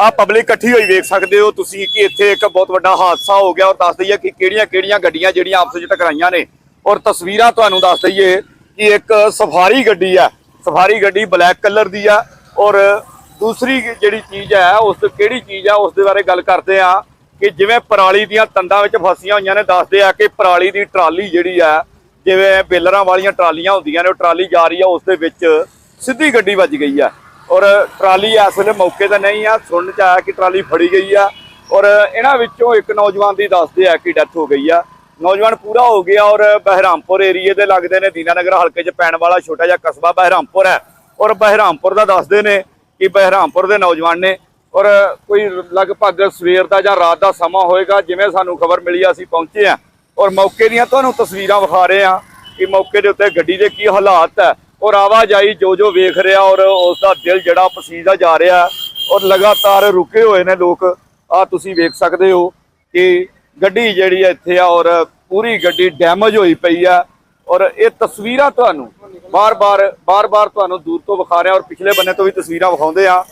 ਆ ਪਬਲਿਕ ਇਕੱਠੀ ਹੋਈ ਵੇਖ ਸਕਦੇ ਹੋ। ਤੁਸੀਂ ਕਿ ਇੱਥੇ ਇੱਕ ਬਹੁਤ ਵੱਡਾ ਹਾਦਸਾ ਹੋ ਗਿਆ ਔਰ ਦੱਸ ਦਈਏ ਕਿ ਕਿਹੜੀਆਂ-ਕਿਹੜੀਆਂ ਗੱਡੀਆਂ ਜਿਹੜੀਆਂ ਆਪਸ ਵਿੱਚ ਟਕਰਾਈਆਂ ਨੇ। ਔਰ ਤਸਵੀਰਾਂ ਤੁਹਾਨੂੰ ਦੱਸ ਦਈਏ ਕਿ ਇੱਕ ਸਫਾਰੀ ਗੱਡੀ ਆ। ਸਫਾਰੀ ਗੱਡੀ ਬਲੈਕ ਕਲਰ ਦੀ ਆ ਔਰ ਦੂਸਰੀ ਜਿਹੜੀ ਚੀਜ਼ ਹੈ, ਉਸ ਤੋਂ ਕਿਹੜੀ ਚੀਜ਼ ਹੈ ਉਸ ਦੇ ਬਾਰੇ ਗੱਲ ਕਰਦੇ ਆ ਕਿ ਜਿਵੇਂ ਪਰਾਲੀ ਦੀਆਂ ਤੰਦਾਂ ਵਿੱਚ ਫਸੀਆਂ ਹੋਈਆਂ ਨੇ, ਦੱਸਦੇ ਆ ਕਿ ਪਰਾਲੀ ਦੀ ਟਰਾਲੀ ਜਿਹੜੀ ਆ, ਜਿਵੇਂ ਬੇਲਰਾਂ ਵਾਲੀਆਂ ਟਰਾਲੀਆਂ ਹੁੰਦੀਆਂ ਨੇ, ਉਹ ਟਰਾਲੀ ਜਾ ਰਹੀ ਆ, ਉਸ ਦੇ ਵਿੱਚ ਸਿੱਧੀ ਗੱਡੀ ਵੱਜ ਗਈ ਆ। ਔਰ ਟਰਾਲੀ ਇਸ ਵੇਲੇ ਮੌਕੇ ਤੇ ਨਹੀਂ ਆ, ਸੁਣਨ ਚ ਆਇਆ ਕਿ ਟਰਾਲੀ ਫੜੀ ਗਈ ਆ। ਔਰ ਇਹਨਾਂ ਵਿੱਚੋਂ ਇੱਕ ਨੌਜਵਾਨ ਦੀ ਦੱਸਦੇ ਆ ਕਿ ਡੈਥ ਹੋ ਗਈ ਆ। ਨੌਜਵਾਨ ਪੂਰਾ ਹੋ ਗਿਆ ਔਰ ਬਹਿਰਾਮਪੁਰ ਏਰੀਏ ਦੇ ਲੱਗਦੇ ਨੇ, ਦੀਨਾਨਗਰ ਹਲਕੇ 'ਚ ਪੈਣ ਵਾਲਾ ਛੋਟਾ ਜਿਹਾ ਕਸਬਾ ਬਹਿਰਾਮਪੁਰ ਹੈ। ਔਰ ਬਹਿਰਾਮਪੁਰ ਦਾ ਦੱਸਦੇ ਨੇ ਕਿ ਬਹਿਰਾਮਪੁਰ ਦੇ ਨੌਜਵਾਨ ਨੇ। ਔਰ ਕੋਈ ਲਗਭਗ ਸਵੇਰ ਦਾ ਜਾਂ ਰਾਤ ਦਾ ਸਮਾਂ ਹੋਏਗਾ, ਜਿਵੇਂ ਸਾਨੂੰ ਖਬਰ ਮਿਲੀ ਆ, ਅਸੀਂ ਪਹੁੰਚੇ ਆ। ਔਰ ਮੌਕੇ ਦੀਆਂ ਤੁਹਾਨੂੰ ਤਸਵੀਰਾਂ ਵਿਖਾ ਰਹੇ ਆ ਕਿ ਮੌਕੇ ਦੇ ਉੱਤੇ ਗੱਡੀ ਦੇ ਕੀ ਹਾਲਾਤ ਹੈ। ਔਰ ਆਵਾਜਾਈ ਜੋ ਜੋ ਵੇਖ ਰਿਹਾ ਔਰ ਉਸ ਦਾ ਦਿਲ ਜਿਹੜਾ ਪਸੀਦਾ ਜਾ ਰਿਹਾ ਔਰ ਲਗਾਤਾਰ ਰੁਕੇ ਹੋਏ ਨੇ ਲੋਕ ਆ ਤੁਸੀਂ ਵੇਖ ਸਕਦੇ ਹੋ ਕਿ ਗੱਡੀ ਜਿਹੜੀ ਹੈ ਇੱਥੇ ਆ ਔਰ ਪੂਰੀ ਗੱਡੀ ਡੈਮੇਜ ਹੋਈ ਪਈ ਆ ਔਰ ਇਹ ਤਸਵੀਰਾਂ ਤੁਹਾਨੂੰ ਬਾਰ-ਬਾਰ ਬਾਰ-ਬਾਰ ਤੁਹਾਨੂੰ ਦੂਰ ਤੋਂ ਵਿਖਾ ਰਿਹਾ ਔਰ ਪਿਛਲੇ ਬੰਨੇ ਤੋਂ ਵੀ ਤਸਵੀਰਾਂ ਵਿਖਾਉਂਦੇ ਆ।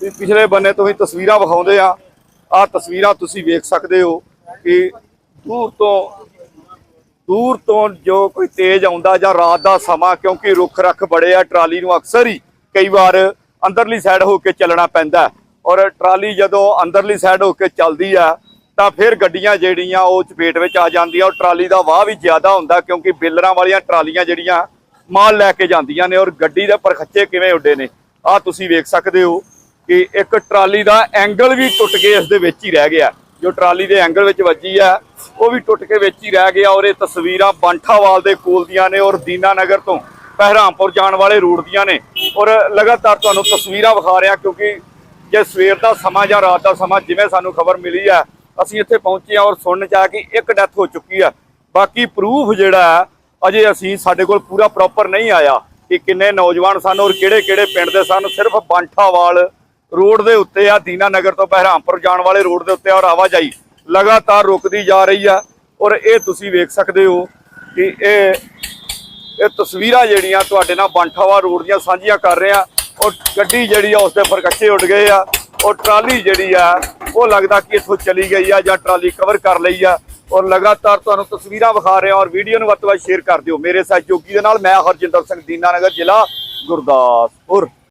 ਪਿਛਲੇ ਬੰਨੇ ਤੋਂ ਵੀ ਤਸਵੀਰਾਂ ਵਿਖਾਉਂਦੇ ਆ। ਆ ਤਸਵੀਰਾਂ ਤੁਸੀਂ ਵੇਖ ਸਕਦੇ ਹੋ ਕਿ ਦੂਰ ਤੋਂ ਦੂਰ ਤੋਂ ਜੋ ਕੋਈ ਤੇਜ਼ ਆਉਂਦਾ ਜਾਂ ਰਾਤ ਦਾ ਸਮਾਂ, ਕਿਉਂਕਿ ਰੁੱਖ ਰੱਖ ਬੜੇ ਆ, ਟਰਾਲੀ ਨੂੰ ਅਕਸਰ ਹੀ ਕਈ ਵਾਰ ਅੰਦਰਲੀ ਸਾਈਡ ਹੋ ਕੇ ਚੱਲਣਾ ਪੈਂਦਾ ਔਰ ਟਰਾਲੀ ਜਦੋਂ ਅੰਦਰਲੀ ਸਾਈਡ ਹੋ ਕੇ ਚੱਲਦੀ ਆ, ਤਾਂ ਫਿਰ ਗੱਡੀਆਂ ਜਿਹੜੀਆਂ ਉਹ ਚਪੇਟ ਵਿੱਚ ਆ ਜਾਂਦੀਆਂ ਔਰ ਟਰਾਲੀ ਦਾ ਵਾਹ ਵੀ ਜ਼ਿਆਦਾ ਹੁੰਦਾ, ਕਿਉਂਕਿ ਬਿੱਲਰਾਂ ਵਾਲੀਆਂ ਟਰਾਲੀਆਂ ਜਿਹੜੀਆਂ ਮਾਲ ਲੈ ਕੇ ਜਾਂਦੀਆਂ ਨੇ ਔਰ ਗੱਡੀ ਦੇ ਪਰਖੱਚੇ ਕਿਵੇਂ ਉੱਡੇ ਨੇ। ਆ ਤੁਸੀਂ ਵੇਖ ਸਕਦੇ ਹੋ ਕਿ ਇੱਕ ਟਰਾਲੀ ਦਾ ਐਂਗਲ ਵੀ ਟੁੱਟ ਕੇ ਇਸ ਦੇ ਵਿੱਚ ਹੀ ਰਹਿ ਗਿਆ। ਜੋ ਟਰਾਲੀ ਦੇ ਐਂਗਲ ਵਿੱਚ ਵੱਜੀ ਆ ਉਹ ਵੀ ਟੁੱਟ ਕੇ ਵਿੱਚ ਹੀ ਰਹਿ ਗਿਆ ਔਰ ਇਹ ਤਸਵੀਰਾਂ ਬੰਠਾਵਾਲ ਦੇ ਕੋਲ ਦੀਆਂ ਨੇ ਔਰ ਦੀਨਾਨਗਰ ਤੋਂ ਪਹਿਰਾਮਪੁਰ ਜਾਣ ਵਾਲੇ ਰੂਟ ਦੀਆਂ ਨੇ। ਔਰ ਲਗਾਤਾਰ ਤੁਹਾਨੂੰ ਤਸਵੀਰਾਂ ਵਿਖਾ ਰਿਹਾ ਕਿਉਂਕਿ ਜੇ ਸਵੇਰ ਦਾ ਸਮਾਂ ਜਾਂ ਰਾਤ ਦਾ ਸਮਾਂ ਜਿਵੇਂ ਸਾਨੂੰ ਖਬਰ ਮਿਲੀ ਹੈ ਅਸੀਂ ਇੱਥੇ ਪਹੁੰਚੇ ਆ ਔਰ ਸੁਣਨ ਚ ਆ ਕਿ ਇੱਕ ਡੈਥ ਹੋ ਚੁੱਕੀ ਆ। ਬਾਕੀ ਪ੍ਰੂਫ ਜਿਹੜਾ ਹੈ, ਅਜੇ ਅਸੀਂ ਸਾਡੇ ਕੋਲ ਪੂਰਾ ਪ੍ਰੋਪਰ ਨਹੀਂ ਆਇਆ ਕਿ ਕਿੰਨੇ ਨੌਜਵਾਨ ਸਨ ਔਰ ਕਿਹੜੇ ਕਿਹੜੇ ਪਿੰਡ ਦੇ ਸਨ। ਸਿਰਫ ਬਾਂਠਾਵਾਲ ਰੋਡ ਦੇ ਉੱਤੇ ਆ, ਦੀਨਾ ਨਗਰ ਤੋਂ ਬਹਿਰਾਮਪੁਰ ਜਾਣ ਵਾਲੇ ਰੋਡ ਦੇ ਉੱਤੇ ਔਰ ਆਵਾਜਾਈ ਲਗਾਤਾਰ ਰੁਕਦੀ ਜਾ ਰਹੀ ਆ ਔਰ ਇਹ ਤੁਸੀਂ ਵੇਖ ਸਕਦੇ ਹੋ ਕਿ ਇਹ ਇਹ ਤਸਵੀਰਾਂ ਜਿਹੜੀਆਂ ਤੁਹਾਡੇ ਨਾਲ ਬੰਠਾਵਾ ਰੋਡ ਦੀਆਂ ਸਾਂਝੀਆਂ ਕਰ ਰਹੇ ਆ। ਔਰ ਗੱਡੀ ਜਿਹੜੀ ਆ ਉਸ ਦੇ ਉੱਪਰ ਫਰਕੱਚੇ ਉੱਡ ਗਏ ਆ। ਔਰ ਟਰਾਲੀ ਜਿਹੜੀ ਆ, ਉਹ ਲੱਗਦਾ ਕਿ ਇੱਥੋਂ ਚਲੀ ਗਈ ਆ ਜਾਂ ਟਰਾਲੀ ਕਵਰ ਕਰ ਲਈ ਆ। ਔਰ ਲਗਾਤਾਰ ਤੁਹਾਨੂੰ ਤਸਵੀਰਾਂ ਵਿਖਾ ਰਿਹਾ ਔਰ ਵੀਡੀਓ ਨੂੰ ਵੱਧ ਤੋਂ ਵੱਧ ਸ਼ੇਅਰ ਕਰ ਦਿਓ। ਮੇਰੇ ਸਹਿਯੋਗੀ ਦੇ ਨਾਲ ਮੈਂ ਹਰਜਿੰਦਰ ਸਿੰਘ ਦੀਨਾਨਗਰ ਜ਼ਿਲ੍ਹਾ ਗੁਰਦਾਸਪੁਰ।